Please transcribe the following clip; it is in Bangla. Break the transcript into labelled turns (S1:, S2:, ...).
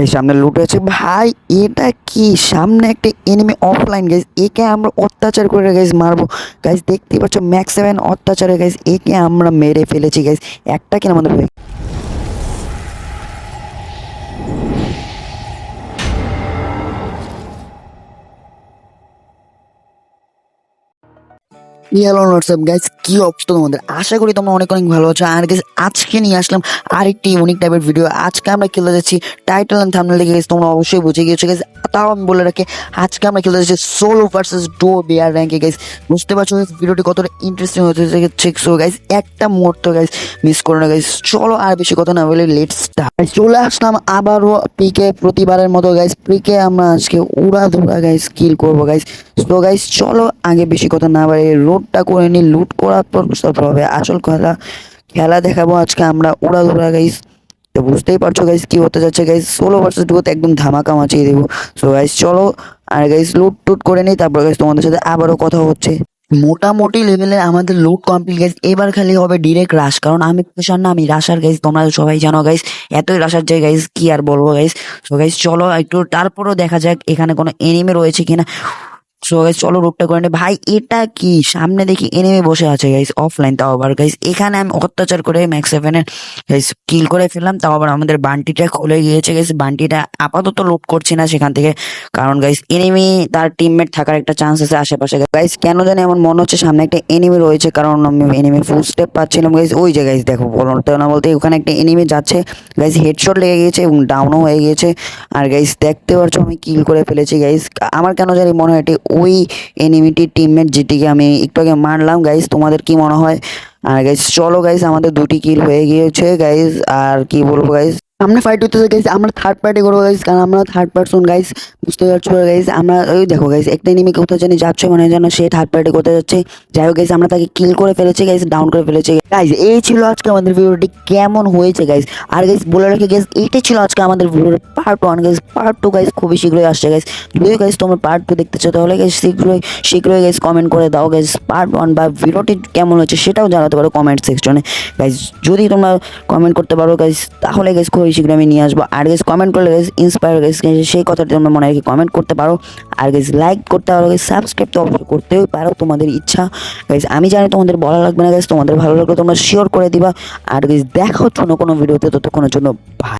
S1: এই সামনে লুট হয়েছে ভাই, এটা কি? সামনে একটা এনিমি অফলাইন গাইজ একে আমরা অত্যাচার করে গাইজ মারবো। গাইজ দেখতেই পাচ্ছ ম্যাক্স সেভেন অত্যাচারে গাইজ একে আমরা মেরে ফেলেছি গাইজ একটা কিনা আমাদের হোয়াটসঅ্যাপ গাইজ কি অবস্থা তোমাদের? আশা করি তোমরা অনেক অনেক ভালো আছো। আর গাইজ আজকে নিয়ে আসলাম আরেকটি ইউনিক টাইপের ভিডিও আজকে আমরা খেলে যাচ্ছি টাইটেল অ্যান্ড থামনেল দেখে গেছি তোমরা অবশ্যই বুঝে গিয়েছো গাইজ তাও আমি বলে রাখি, আজকে আমরা খেলে যাচ্ছি সোলো ভার্সেস ডো বিয়ার র্যাঙ্কে গাইজ বুঝতে পারছ ভিডিওটি কতটা ইন্টারেস্টিং হতে সো গাইজ একটা মুহূর্ত গাইজ মিস করো না গাইজ চলো, আর বেশি কথা না বলে লেট স্টার্ট চলে আসলাম আবারও পিকে প্রতিবারের মতো গাইজ পিকে আমরা আজকে উড়া ধরা গাইজ কিল করব গাইজ তো গাইজ চলো, আগে বেশি কথা না বাড়ি লুটটা করে নিই লুট করার পর তারপর হবে। আসল খেলা খেলা দেখাবো আজকে আমরা। উড়া ধরা গাইজ তো বুঝতেই পারছ গাইস কি হতে যাচ্ছে গাইস ষোলো ভার্সেস ডুয়োতে একদম ধামাকা মাচিয়ে দেবো সো গাইজ চলো, আর গাইস লুট টুট করে নিই, তারপর গাইস তোমাদের সাথে আবারও কথা হচ্ছে। মোটামুটি লেভেলে আমাদের লুট কমপ্লিট গাইজ এবার খালি হবে ডিরেক্ট রাশ কারণ আমি পেশার না, আমি রাশার গাইস তোমরা সবাই জানো গাইস এতই রাশার যাই গাইস কি আর বলব গাইস সো গাইজ চলো, একটু তারপরও দেখা যাক এখানে কোনো এনিমে রয়েছে কিনা। সো গাইজ চলো রূপটা করে নে ভাই, এটা কি? সামনে দেখি এনিমে বসে আছে গাইজ অফলাইন তাও আবার। গাইজ এখানে আমি অত্যাচার করে ম্যাক্স সেভেনের গাইজ কিল করে ফেললাম, তাও আবার আমাদের বান্টিটা খুলে গিয়েছে গাইজ বান্টিটা আপাতত লুট করছি না সেখান থেকে। কারণ গাইজ এনিমি তার টিমমেট থাকার একটা চান্স আছে আশেপাশে। গাইজ কেন জানি আমার মনে হচ্ছে সামনে একটা এনিমি রয়েছে, কারণ আমি এনিমি ফুল স্টেপ পাচ্ছিলাম গাইজ ওই যে গাইজ দেখো বলতে না বলতে, ওখানে একটা এনিমি যাচ্ছে। গাইজ হেডশট লেগে গিয়েছে এবং ডাউনও হয়ে গিয়েছে। আর গাইজ দেখতে পাচ্ছ আমি কিল করে ফেলেছি গাইজ আমার কেন জানি মনে হয় এটি ওই এনিমিটির টিমমেট যেটিকে আমি একটু আগে মারলাম গাইজ তোমাদের কি মনে হয়? আর গাইজ চলো গাইজ আমাদের দুটি কিল হয়ে গিয়েছে গাইজ আর কি বলব গাইজ সামনে ফাইট হতেছে গাইজ আমরা থার্ড পার্টি করব গাইজ কারণ আমরা থার্ড পার্সন গাইজ বুঝতে পারছ গাইজ আমরা ওই দেখো গাইজ একটা এনিমি কোথাও জানি যাচ্ছে, মনে হয় যেন সে থার্ড পার্টি করতে যাচ্ছে। যাই হোক গাইজ আমরা তাকে কিল করে ফেলেছি গাইজ ডাউন করে ফেলেছি। গাইজ এই ছিল আজকে আমাদের ভিডিওটি কেমন হয়েছে গাইজ আর গাইজ বলে রাখি গাইজ এইটাই ছিল আজকে আমাদের ভিডিওর part one guys part two guys খুবই শীঘ্রই আসছে গাইজ যদি গাইজ তোমরা পার্ট টু দেখতে চাও, তাহলে গাইজ শীঘ্রই শীঘ্রই গাইজ কমেন্ট করে দাও গাইজ পার্ট ওয়ান বা ভিডিওটি কেমন হয়েছে সেটাও জানাতে পারো কমেন্ট সেকশনে গাইজ যদি তোমরা কমেন্ট করতে পারো গাইজ তাহলে গাইজ খুবই শীঘ্রই আমি নিয়ে আসব। আর গেস কমেন্ট করলে গেস ইন্সপায়ার গেছে সেই কথাটি তোমরা মনে রেখে কমেন্ট করতে পারো। আর গেস লাইক করতে পারো গেস সাবস্ক্রাইব তো অবশ্যই করতেই পারো তোমাদের ইচ্ছা। গেস আমি জানি তোমাদের বলা লাগবে না গেস তোমাদের ভালো লাগলে তোমরা শিওর করে দিবা। আর গেস দেখো অন্য কোনো ভিডিওতে ততক্ষণের জন্য